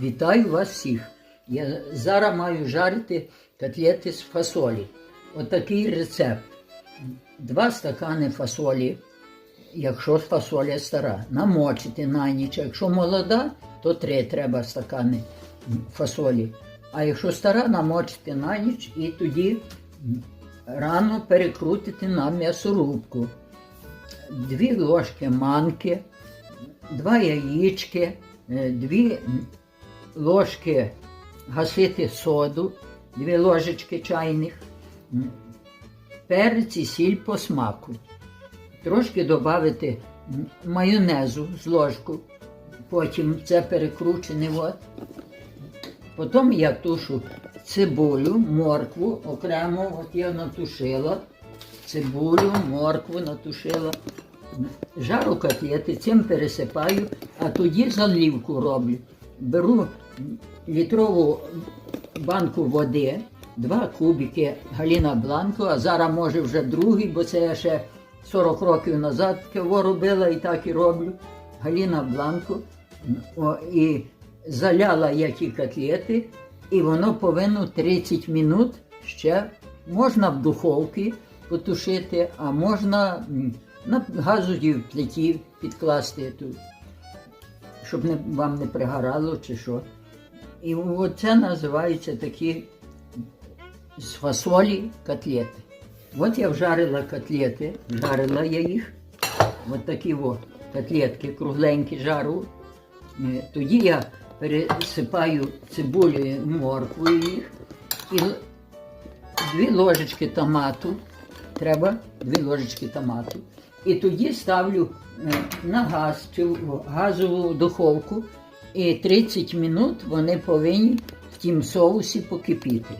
Вітаю вас всіх. Я зараз маю жарити котлети з фасолі. Отакий рецепт. Два стакани фасолі, якщо фасоля стара, намочити на ніч. Якщо молода, то три треба стакани фасолі. А якщо стара, намочити на ніч і тоді рано перекрутити на м'ясорубку. Дві ложки манки, два яєчки, е, дві ложки гасити соду, дві ложечки чайних, перець і сіль по смаку. Трошки додати майонезу з ложку, потім це перекручене. От. Потім я тушу цибулю, моркву окремо, от я натушила. Цибулю, моркву натушила. Жару котлети, цим пересипаю, а тоді заливку роблю. Беру літрову банку води, два кубики Галіна Бланко, а зараз може вже другий, бо це я ще 40 років назад кого робила і так і роблю. Галіна Бланко. О, і заляла я ті котлети, і воно повинно 30 минут ще можна в духовці потушити, а можна газовій плиті підкласти тут, щоб не, вам не пригорало чи що. І оце називаються такі з фасолі котлети. От я вжарила котлети, жарила я їх. От такі от котлетки кругленькі жару. Е, Тоді я пересипаю цибулею, морквою їх і дві ложечки томату. Треба дві ложечки томату. І тоді ставлю е, на газ чи газову духовку. І 30 минут вони повинні в тім соусі покипіти.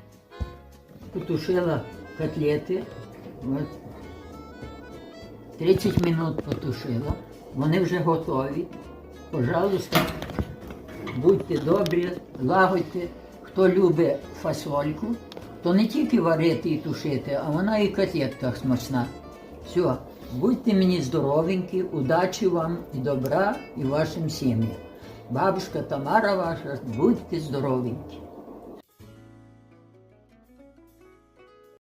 Потушила котлети. От. 30 минут потушила. Вони вже готові. Пожалуйста, будьте добрі, лагодьте. Хто любить фасольку, то не тільки варити і тушити, а вона і в котлетках смачна. Все, будьте мені здоровенькі, удачі вам і добра і вашим сім'ям. Бабушка Тамара ваша, будьте здоровенькі.